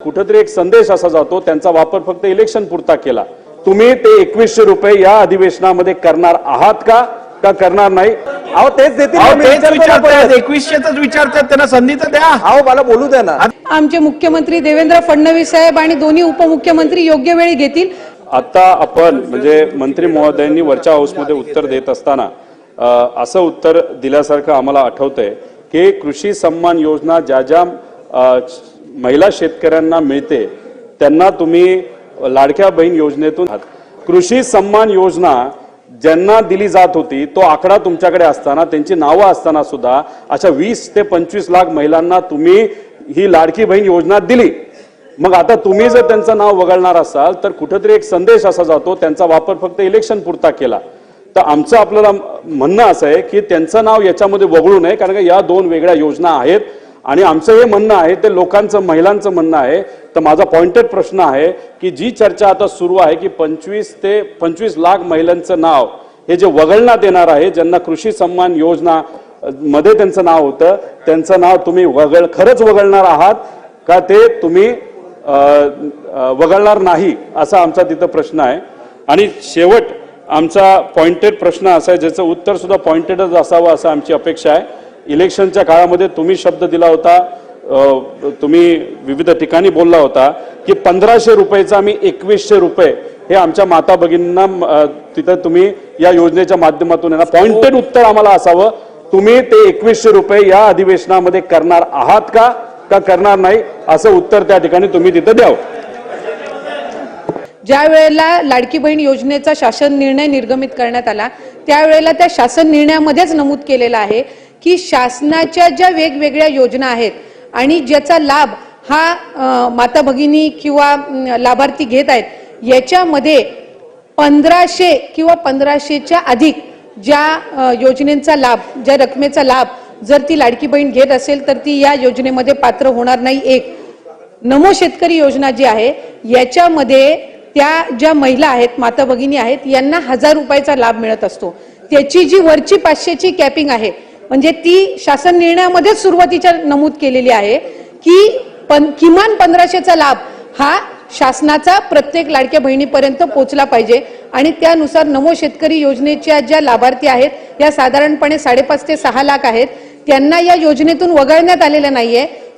कुठंतरी एक संदेश असा जातो त्यांचा वापर फक्त इलेक्शन पुरता केला. तुम्ही ते एकवीसशे रुपये या अधिवेशनामध्ये करणार आहात का? का करणार नाही? अहो तेच देतील. एकवीसशेच विचारतात त्यांना संधी तर द्या. अहो मला बोलू द्या ना. आमचे मुख्यमंत्री देवेंद्र फडणवीस साहेब आणि दोन्ही उपमुख्यमंत्री योग्य वेळी घेतील. आता आपण म्हणजे मंत्री महोदयांनी वरच्या हाऊसमध्ये उत्तर देत असताना असं उत्तर दिल्यासारखं आम्हाला आठवतंय की कृषी सन्मान योजना ज्या ज्या महिला शेतकऱ्यांना मिळते त्यांना तुम्ही लाडक्या बहीण योजनेतून कृषी सन्मान योजना ज्यांना दिली जात होती तो आकडा तुमच्याकडे असताना त्यांची नावं असताना सुद्धा अशा वीस ते पंचवीस लाख महिलांना तुम्ही ही लाडकी बहीण योजना दिली. मग आता तुम्ही जर त्यांचं नाव वगळणार असाल तर कुठेतरी एक संदेश असा जातो त्यांचा वापर फक्त इलेक्शन पुरता केला. तर आमचं आपल्याला म्हणणं असं आहे की त्यांचं नाव याच्यामध्ये वगळू नये कारण का या दोन वेगळ्या योजना आहेत. आणि आमचं हे म्हणणं आहे ते लोकांचं महिलांचं म्हणणं आहे. तर माझा पॉइंटेड प्रश्न आहे की जी चर्चा आता सुरू आहे की पंचवीस ते पंचवीस लाख महिलांचं नाव हे जे वगळण्यात येणार आहे ज्यांना कृषी सन्मान योजना मध्ये त्यांचं नाव होतं त्यांचं नाव तुम्ही वगळ खरंच वगळणार आहात का ते तुम्ही वगळणार नाही असा आमचा तिथं प्रश्न आहे. आणि शेवट आमचा पॉइंटेड प्रश्न असा आहे ज्याचं उत्तर सुद्धा पॉइंटेडच असावं असं आमची अपेक्षा आहे. इलेक्शनच्या काळामध्ये तुम्ही शब्द दिला होता तुम्ही विविध ठिकाणी बोलला होता की पंधराशे रुपयेचा आम्ही एकवीसशे रुपये हे आमच्या माता भगिनींना तिथं तुम्ही या योजनेच्या माध्यमातून येणार पॉइंटेड उत्तर आम्हाला असावं. तुम्ही ते एकवीसशे रुपये या अधिवेशनामध्ये करणार आहात का का करणार नाही असं उत्तर त्या ठिकाणी तुम्ही तिथं द्यावं. ज्या वेळेला लाडकी बहीण योजनेचा शासन निर्णय निर्गमित करण्यात आला त्यावेळेला त्या शासन निर्णयामध्येच नमूद केलेलं आहे. की शासनाच्या ज्या वेगवेगळ्या योजना आहेत आणि ज्याचा लाभ हा माता भगिनी किंवा लाभार्थी घेत आहेत याच्यामध्ये पंधराशे किंवा पंधराशेच्या अधिक ज्या योजनेचा लाभ ज्या रकमेचा लाभ जर ती लाडकी बहीण घेत असेल तर ती या योजनेमध्ये पात्र होणार नाही एक. नमो शेतकरी योजना जी आहे याच्यामध्ये त्या ज्या महिला आहेत माता भगिनी आहेत यांना हजार रुपयाचा लाभ मिळत असतो. त्याची जी वरची पाचशेची कॅपिंग आहे म्हणजे ती शासन निर्णयामध्येच सुरुवातीच्या नमूद केलेली आहे की पण किमान पंधराशेचा लाभ हा शासनाचा प्रत्येक लाडक्या बहिणीपर्यंत पोहोचला पाहिजे. आणि त्यानुसार नमो शेतकरी योजनेच्या ज्या लाभार्थी आहेत या साधारणपणे साडेपाच ते सहा लाख आहेत त्यांना या योजनेतून वगळण्यात आलेलं नाहीये.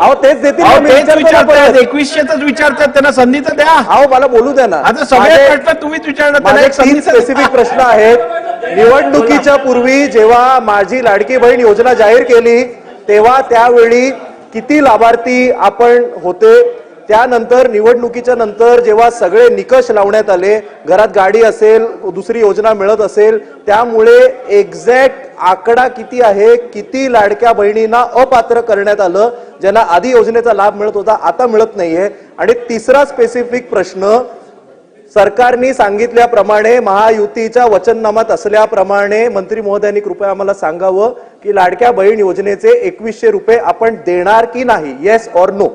अहो तेच देतील. एकवीसशेच विचारतात त्यांना संधी तर द्या. अहो मला बोलू द्या ना. आता सगळे प्रश्न तुम्हीच विचारणार त्यांना एक संधी. स्पेसिफिक प्रश्न आहेत. निवडणुकीच्या पूर्वी जेव्हा माझी लाडकी बहीण योजना जाहीर केली तेव्हा त्यावेळी किती लाभार्थी आपण होते? त्यानंतर निवडणुकीच्या नंतर जेव्हा सगळे निकष लावण्यात आले घरात गाडी असेल दुसरी योजना मिळत असेल त्यामुळे एक्झॅक्ट आकडा किती आहे किती लाडक्या बहिणींना अपात्र करण्यात आलं ज्यांना आधी योजनेचा लाभ मिळत होता आता मिळत नाहीये. आणि तिसरा स्पेसिफिक प्रश्न सरकारने सांगितल्याप्रमाणे महायुतीच्या वचननामात असल्याप्रमाणे मंत्री महोदयांनी कृपया आम्हाला सांगावं की लाडक्या बहीण योजनेचे एकवीसशे रुपये आपण देणार की नाही येस ऑर नो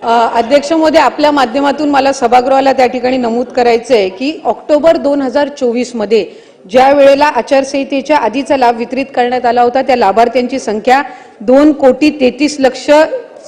अध्यक्ष महोदय आपल्या माध्यमातून मला सभागृहाला त्या ठिकाणी नमूद करायचं आहे की ऑक्टोबर दोन हजार चोवीसमध्ये ज्या वेळेला आचारसंहितेच्या आधीचा लाभ वितरित करण्यात आला होता त्या लाभार्थ्यांची संख्या दोन कोटी तेहतीस लक्ष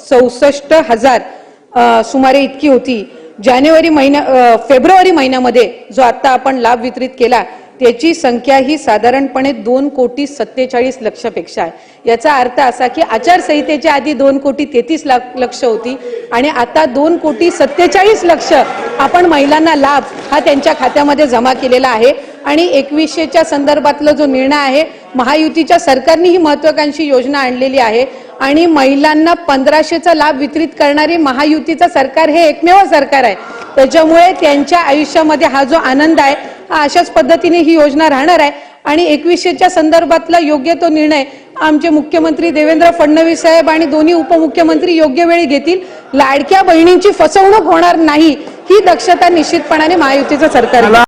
चौसष्ट हजार सुमारे इतकी होती. जानेवारी महिन्या फेब्रुवारी महिन्यामध्ये जो आत्ता आपण लाभ वितरित केला त्याची संख्या ही साधारणपणे दोन कोटी सत्तेचाळीस लक्षापेक्षा आहे. याचा अर्थ असा की आचारसंहितेच्या आधी दोन कोटी तेहतीस लाख लक्ष होती आणि आता दोन कोटी सत्तेचाळीस लक्ष आपण महिलांना लाभ हा त्यांच्या खात्यामध्ये जमा केलेला आहे. आणि एकवीसशेच्या संदर्भातला जो निर्णय आहे महायुतीच्या सरकारने ही महत्वाकांक्षी योजना आणलेली आहे आणि महिलांना पंधराशेचा लाभ वितरित करणारी महायुतीचं सरकार हे एकमेव सरकार आहे. त्याच्यामुळे त्यांच्या आयुष्यामध्ये हा जो आनंद आहे हा अशाच पद्धतीने ही योजना राहणार आहे. आणि एकवीसशेच्या संदर्भातला योग्य तो निर्णय आमचे मुख्यमंत्री देवेंद्र फडणवीस साहेब आणि दोन्ही उपमुख्यमंत्री योग्य वेळी घेतील. लाडक्या बहिणींची फसवणूक होणार नाही ही दक्षता निश्चितपणाने महायुतीचं सरकार